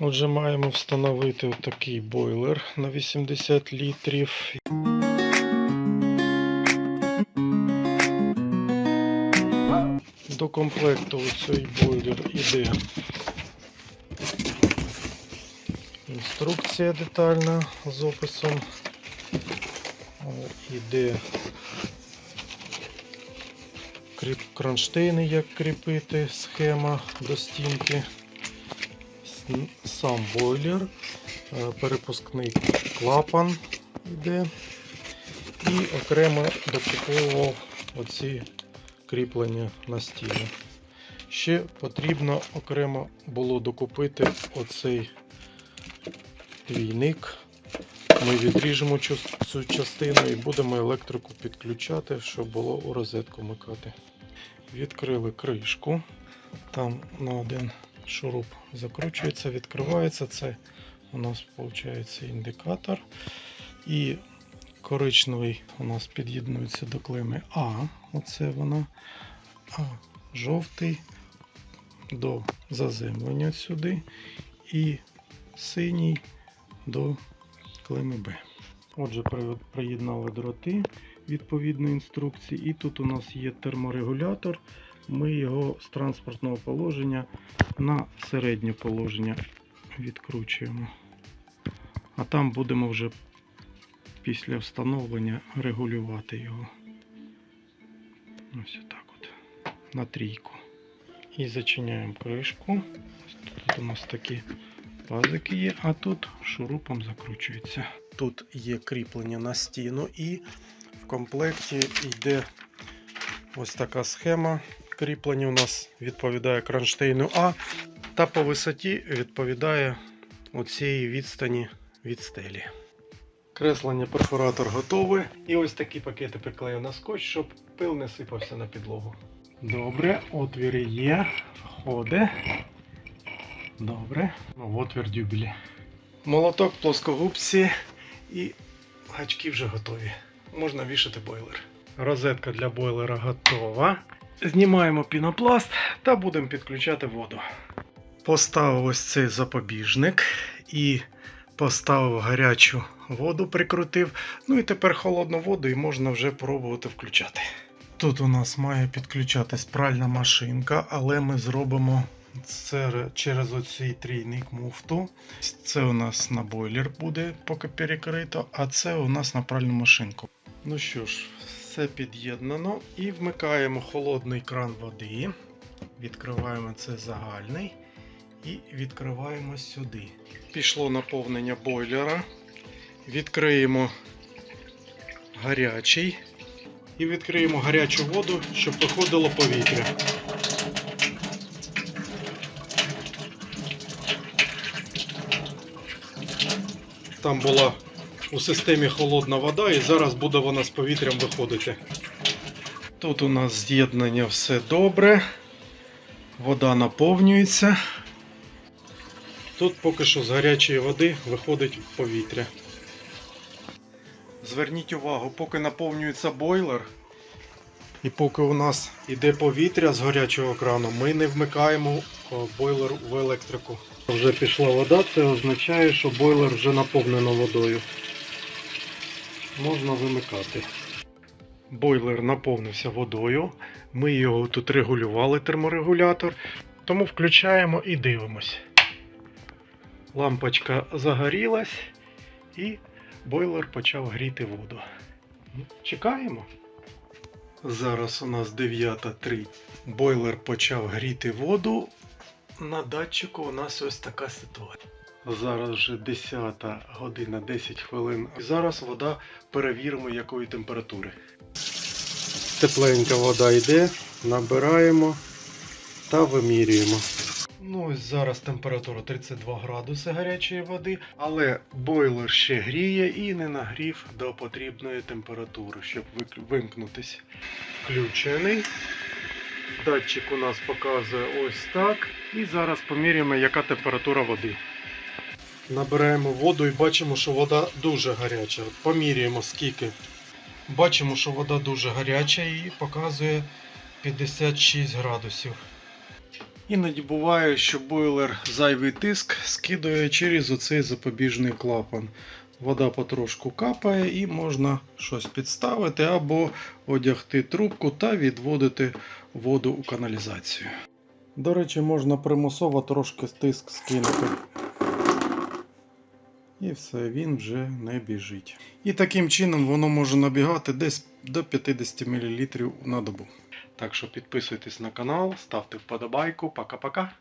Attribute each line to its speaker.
Speaker 1: Отже, маємо встановити такий бойлер на 80 літрів. До комплекту у цей бойлер іде інструкція детальна з описом. Іде кронштейни, як кріпити, схема до стінки, сам бойлер, е, перепускний клапан йде і окремо докуповував оці кріплення на стіну. Ще потрібно окремо було докупити оцей двійник. Ми відріжемо цю- частину і будемо електрику підключати, щоб було у розетку вмикати. Відкрили кришку. Там на один шуруп закручується, відкривається. Це у нас виходить індикатор. І коричневий у нас під'єднується до клеми А. Оце вона. А жовтий до заземлення сюди. І синій до клеми Б. Отже, приєднали дроти відповідно інструкції. І тут у нас є терморегулятор. Ми його з транспортного положення на середнє положення відкручуємо. А там будемо вже після встановлення регулювати його. Ось отак от. На трійку. І зачиняємо кришку. Тут у нас такі пазики є, а тут шурупом закручується. Тут є кріплення на стіну і в комплекті йде ось така схема. Кріплення у нас відповідає кронштейну А, та по висоті відповідає оцієї відстані від стелі. Креслення перфоратор готове. І ось такі пакети приклею на скотч, щоб пил не сипався на підлогу. Добре, отвіри є, входить. Добре. Ну, отвір дюбелі. Молоток, плоскогубці і гачки вже готові. Можна вішати бойлер. Розетка для бойлера готова. Знімаємо пінопласт та будемо підключати воду. Поставив ось цей запобіжник і поставив гарячу воду, прикрутив. Ну і тепер холодну воду і можна вже пробувати включати. Тут у нас має підключатись пральна машинка, але ми зробимо це через оцей трійник муфту. Це у нас на бойлер буде поки перекрито, а це у нас на пральну машинку. Ну що ж, все під'єднано і вмикаємо холодний кран води. Відкриваємо це загальний і відкриваємо сюди. Пішло наповнення бойлера. Відкриємо гарячий і відкриємо гарячу воду, щоб виходило повітря. Там була у системі холодна вода, і зараз буде вона з повітрям виходити. Тут у нас з'єднання все добре. Вода наповнюється. Тут поки що з гарячої води виходить повітря. Зверніть увагу, поки наповнюється бойлер, і поки у нас йде повітря з гарячого крану, ми не вмикаємо бойлер в електрику. Вже пішла вода, це означає, що бойлер вже наповнено водою. Можна вимикати. Бойлер наповнився водою. Ми його тут регулювали, терморегулятор. Тому включаємо і дивимось. Лампочка загорілась і бойлер почав гріти воду. Чекаємо. Зараз у нас 9.3. Бойлер почав гріти воду. На датчику у нас ось така ситуація. Зараз вже 10 година 10 хвилин. І зараз вода перевіримо якої температури. Тепленька вода йде, набираємо та вимірюємо. Ну ось зараз температура 32 градуси гарячої води, але бойлер ще гріє і не нагрів до потрібної температури, щоб вимкнутись. Включений. Датчик у нас показує ось так. І зараз поміряємо, яка температура води. Набираємо воду і бачимо, що вода дуже гаряча. От Поміряємо скільки. Бачимо, що вода дуже гаряча і показує 56 градусів. Іноді буває, що бойлер зайвий тиск скидує через оцей запобіжний клапан. Вода потрошку капає і можна щось підставити або одягти трубку та відводити воду у каналізацію. До речі, можна примусово трошки тиск скинути. І все, він вже не біжить. І таким чином воно може набігати десь до 50 мл на добу. Так що підписуйтесь на канал, ставте вподобайку. Пока-пока.